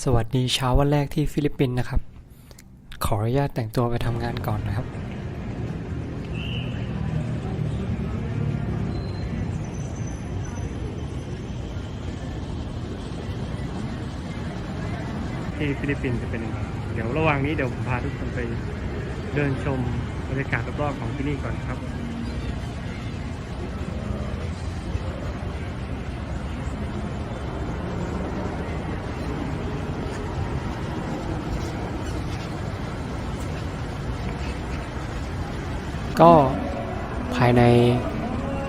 สวัสดีเช้าวันแรกที่ฟิลิปปินส์นะครับ ขออนุญาตแต่งตัวไปทำงานก่อนนะครับ ที่ฟิลิปปินส์จะเป็นยังไงเดี๋ยวระหว่างนี้เดี๋ยวผมพาทุกคนไปเดินชมบรรยากาศรอบๆของที่นี่ก่อนครับ ก็ภายใน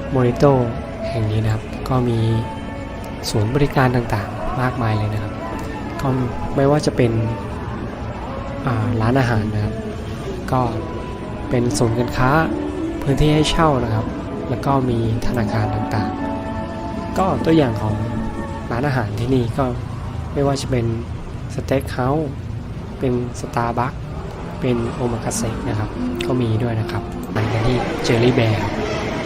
โมริโตแห่งนี้นะครับ ก็มีศูนย์บริการต่างๆ มากมายเลยนะครับ ก็ไม่ว่าจะเป็นร้านอาหารนะครับ ก็เป็นศูนย์การค้าพื้นที่ให้เช่านะครับ แล้วก็มีธนาคารต่างๆ ก็ตัวอย่างของร้านอาหารที่นี่ก็ไม่ว่าจะเป็นสเต็กเฮาส์เป็นสตาร์บัค เป็นโอมากาเสะนะครับ ก็มีด้วยนะครับไปกันที่เจอรี่แบร์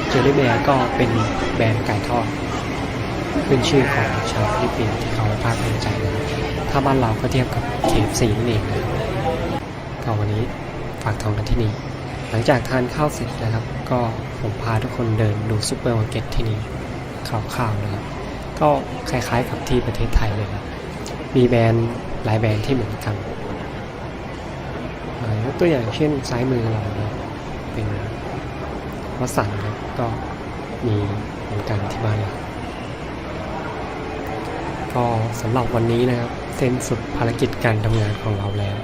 เจอรี่แบร์ก็เป็นแบรนด์ไก่ทอดขึ้นชื่อของชาวฟิลิปปินส์ที่เขาภาคภูมิใจนะถ้าบ้านเราก็เทียบกับเคฟซีนั่นเองนะครับก็วันนี้ฝากทองกันที่นี่ หลังจากทานข้าวเสร็จนะครับ ก็ผมพาทุกคนเดินดูซูเปอร์มาร์เก็ตที่นี่คร่าวๆนะครับ ก็คล้ายๆกับที่ประเทศไทยเลยครับมีแบรนด์หลายแบรนด์ที่เหมือนกัน ตัวอย่างเช่นซ้ายมือเราเนี่ยเป็นวัสันครับก็มีเหมือนกันที่บ้านเราก็สำหรับวันนี้นะครับเส้นสุดภารกิจการทำงานของเราแล้ว